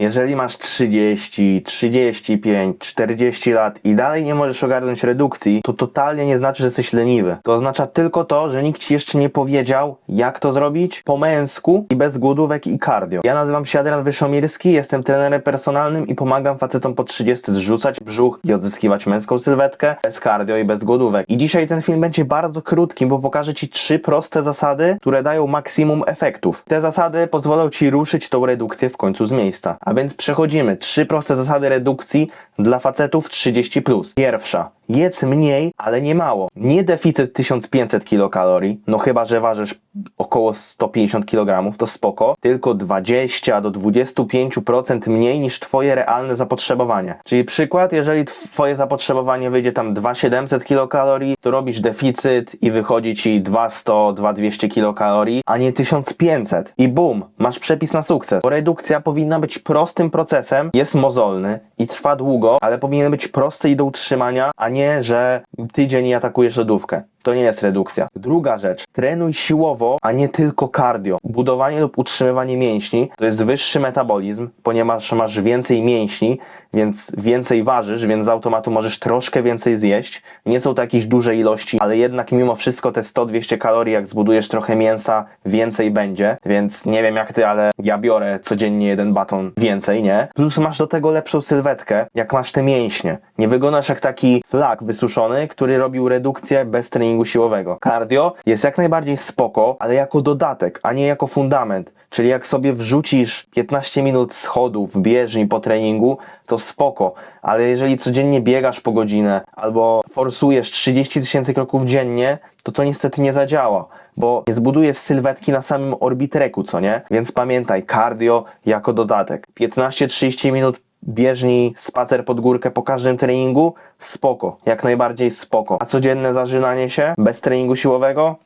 Jeżeli masz 30, 35, 40 lat i dalej nie możesz ogarnąć redukcji, to totalnie nie znaczy, że jesteś leniwy. To oznacza tylko to, że nikt ci jeszcze nie powiedział, jak to zrobić po męsku i bez głodówek i cardio. Ja nazywam się Adrian Wyszomirski, jestem trenerem personalnym i pomagam facetom po 30 zrzucać brzuch i odzyskiwać męską sylwetkę bez cardio i bez głodówek. I dzisiaj ten film będzie bardzo krótki, bo pokażę ci trzy proste zasady, które dają maksimum efektów. Te zasady pozwolą ci ruszyć tą redukcję w końcu z miejsca. A więc przechodzimy. Trzy proste zasady redukcji dla facetów 30+. Pierwsza. Jedz mniej, ale nie mało. Nie deficyt 1500 kilokalorii, no chyba, że ważysz około 150 kg, to spoko, tylko 20 do 25% mniej niż twoje realne zapotrzebowanie. Czyli przykład, jeżeli twoje zapotrzebowanie wyjdzie tam 2700 kilokalorii, to robisz deficyt i wychodzi ci 200-2200 kilokalorii, a nie 1500. I bum, masz przepis na sukces. Bo redukcja powinna być prostym procesem, jest mozolny i trwa długo, ale powinien być prosty i do utrzymania, a nie, że tydzień i atakujesz lodówkę. To nie jest redukcja. Druga rzecz, trenuj siłowo, a nie tylko cardio. Budowanie lub utrzymywanie mięśni to jest wyższy metabolizm, ponieważ masz więcej mięśni, więc więcej ważysz, więc z automatu możesz troszkę więcej zjeść. Nie są to jakieś duże ilości, ale jednak mimo wszystko te 100-200 kalorii, jak zbudujesz trochę mięsa, więcej będzie. Więc nie wiem jak ty, ale ja biorę codziennie jeden baton więcej, nie? Plus masz do tego lepszą sylwetkę, jak masz te mięśnie. Nie wyglądasz jak taki flak wysuszony, który robił redukcję bez treningu siłowego. Cardio jest jak najbardziej spoko, ale jako dodatek, a nie jako fundament. Czyli jak sobie wrzucisz 15 minut schodów bieżni po treningu, to spoko, ale jeżeli codziennie biegasz po godzinę albo forsujesz 30 tysięcy kroków dziennie, to to niestety nie zadziała bo nie zbudujesz sylwetki na samym orbitreku, co nie? Więc pamiętaj, cardio jako dodatek. 15-30 minut bieżni, spacer pod górkę po każdym treningu, spoko, jak najbardziej spoko. A codzienne zażynanie się bez treningu siłowego?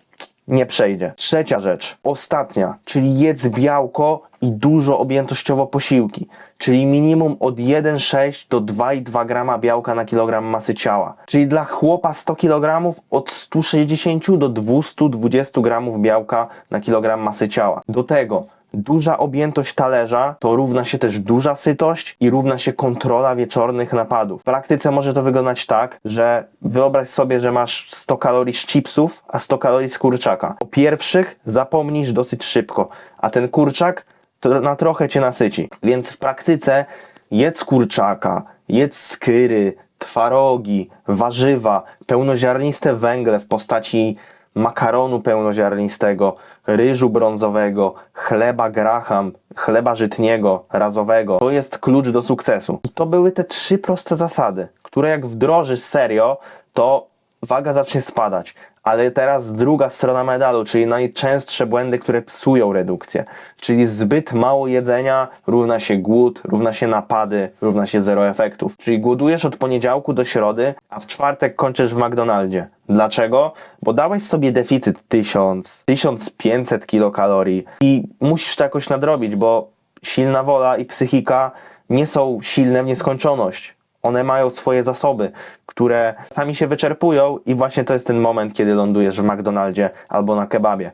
Nie przejdzie. Trzecia rzecz, ostatnia, czyli jedz białko i dużo objętościowo posiłki, czyli minimum od 1,6 do 2,2 grama białka na kilogram masy ciała. Czyli dla chłopa 100 kg od 160 do 220 gramów białka na kilogram masy ciała. Do tego Duża objętość talerza to równa się też duża sytość i równa się kontrola wieczornych napadów. W praktyce może to wyglądać tak, że wyobraź sobie, że masz 100 kalorii z chipsów, a 100 kalorii z kurczaka. O pierwszych zapomnisz dosyć szybko, a ten kurczak to na trochę cię nasyci. Więc w praktyce jedz kurczaka, jedz skyry, twarogi, warzywa, pełnoziarniste węgle w postaci makaronu pełnoziarnistego, ryżu brązowego, chleba graham, chleba żytniego, razowego. To jest klucz do sukcesu. I to były te trzy proste zasady, które jak wdrożysz serio, to waga zacznie spadać. Ale teraz druga strona medalu, czyli najczęstsze błędy, które psują redukcję. Czyli zbyt mało jedzenia równa się głód, równa się napady, równa się zero efektów. Czyli głodujesz od poniedziałku do środy, a w czwartek kończysz w McDonaldzie. Dlaczego? Bo dałeś sobie deficyt 1000, 1500 kilokalorii i musisz to jakoś nadrobić, bo silna wola i psychika nie są silne w nieskończoność. One mają swoje zasoby, które sami się wyczerpują i właśnie to jest ten moment, kiedy lądujesz w McDonaldzie albo na kebabie.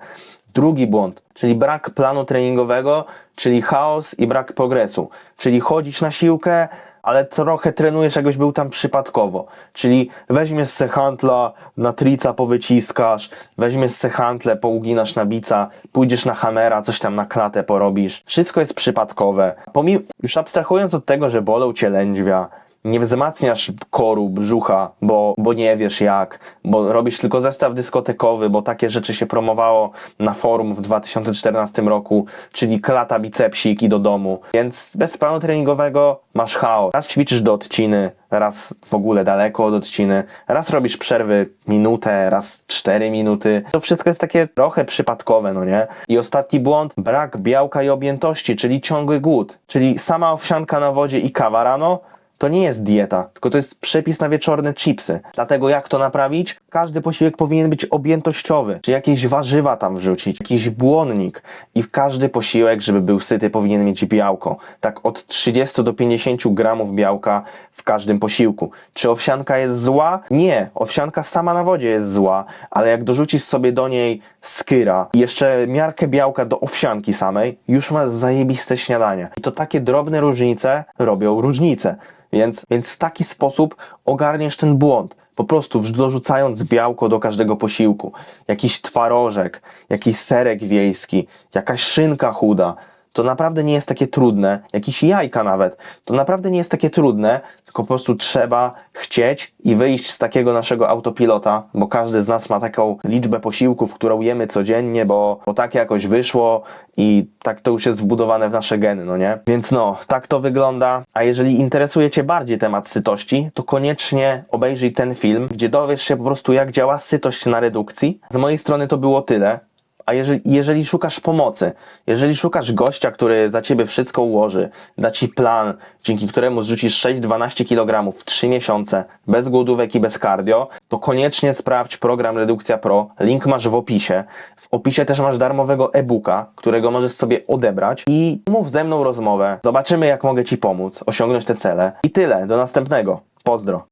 Drugi błąd, czyli brak planu treningowego, czyli chaos i brak progresu. Czyli chodzisz na siłkę, ale trochę trenujesz, jakbyś był tam przypadkowo. Czyli weźmiesz se hantla, na trica powyciskasz, weźmiesz se hantle, pouginasz na bica, pójdziesz na hamera, coś tam na klatę porobisz. Wszystko jest przypadkowe. Pomimo, już abstrahując od tego, że bolą cię lędźwia, nie wzmacniasz koru, brzucha, bo, bo nie wiesz jak, bo robisz tylko zestaw dyskotekowy, bo takie rzeczy się promowało na forum w 2014 roku, czyli klata bicepsik i do domu. Więc bez planu treningowego masz chaos. Raz ćwiczysz do odciny, raz w ogóle daleko od odciny, raz robisz przerwy minutę, raz cztery minuty. To wszystko jest takie trochę przypadkowe, no nie? I ostatni błąd, brak białka i objętości, czyli ciągły głód, czyli sama owsianka na wodzie i kawa rano, to nie jest dieta, tylko to jest przepis na wieczorne chipsy. Dlatego jak to naprawić? Każdy posiłek powinien być objętościowy, czy jakieś warzywa tam wrzucić, jakiś błonnik i każdy posiłek, żeby był syty, powinien mieć białko. Tak od 30 do 50 gramów białka w każdym posiłku. Czy owsianka jest zła? Nie, owsianka sama na wodzie jest zła, ale jak dorzucisz sobie do niej skyra i jeszcze miarkę białka do owsianki samej, już masz zajebiste śniadanie. I to takie drobne różnice robią różnicę. Więc, więc w taki sposób ogarniesz ten błąd. Po prostu dorzucając białko do każdego posiłku. Jakiś twarożek, jakiś serek wiejski, jakaś szynka chuda. To naprawdę nie jest takie trudne, jakieś jajka nawet. To naprawdę nie jest takie trudne, tylko po prostu trzeba chcieć i wyjść z takiego naszego autopilota, bo każdy z nas ma taką liczbę posiłków, którą jemy codziennie, bo, bo tak jakoś wyszło i tak to już jest wbudowane w nasze geny, no nie? Więc no, tak to wygląda. A jeżeli interesuje Cię bardziej temat sytości, to koniecznie obejrzyj ten film, gdzie dowiesz się po prostu, jak działa sytość na redukcji. Z mojej strony to było tyle. A jeżeli, jeżeli szukasz pomocy, jeżeli szukasz gościa, który za ciebie wszystko ułoży, da ci plan, dzięki któremu zrzucisz 6-12 kg w 3 miesiące, bez głodówek i bez cardio, to koniecznie sprawdź program Redukcja Pro. Link masz w opisie. W opisie też masz darmowego e-booka, którego możesz sobie odebrać i mów ze mną rozmowę. Zobaczymy, jak mogę ci pomóc osiągnąć te cele. I tyle, do następnego. Pozdro.